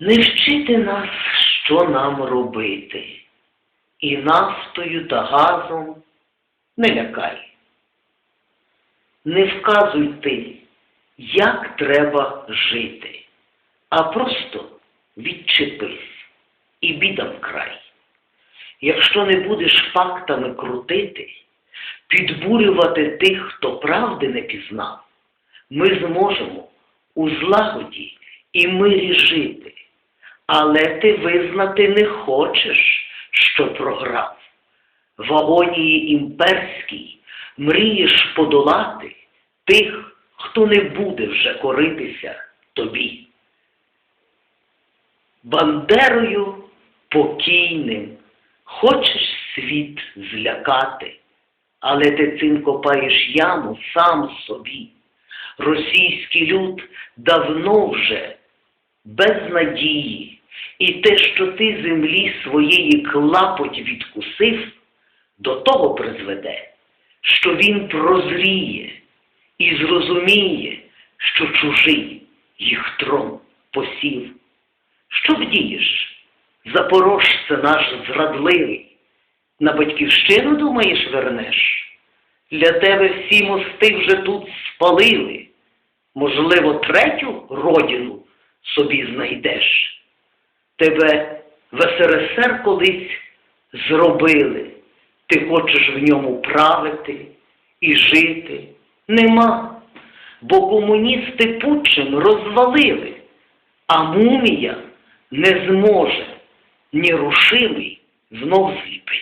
Не вчити нас, що нам робити, і нафтою та газом не лякай. Не вказуй ти, як треба жити, а просто відчепись і бідам край. Якщо не будеш фактами крутити, підбурювати тих, хто правди не пізнав, ми зможемо у злагоді і мирі жити. Але ти визнати не хочеш, що програв. В агонії імперській мрієш подолати тих, хто не буде вже коритися тобі. Бандерою покійним хочеш світ злякати, але ти цим копаєш яму сам собі. Російський люд давно вже без надії, і те, що ти землі своєї клапоть відкусив, до того призведе, що він прозріє і зрозуміє, що чужий їх трон посів. Що вдієш, запорожце наш зрадливий, на батьківщину, думаєш, вернеш? Для тебе всі мости вже тут спалили. Можливо, третю родину собі знайдеш. Тебе в СРСР колись зробили. Ти хочеш в ньому правити і жити. Нема. Бо комуністи Путчин розвалили, а мумія не зможе нерушимий знов зліпити.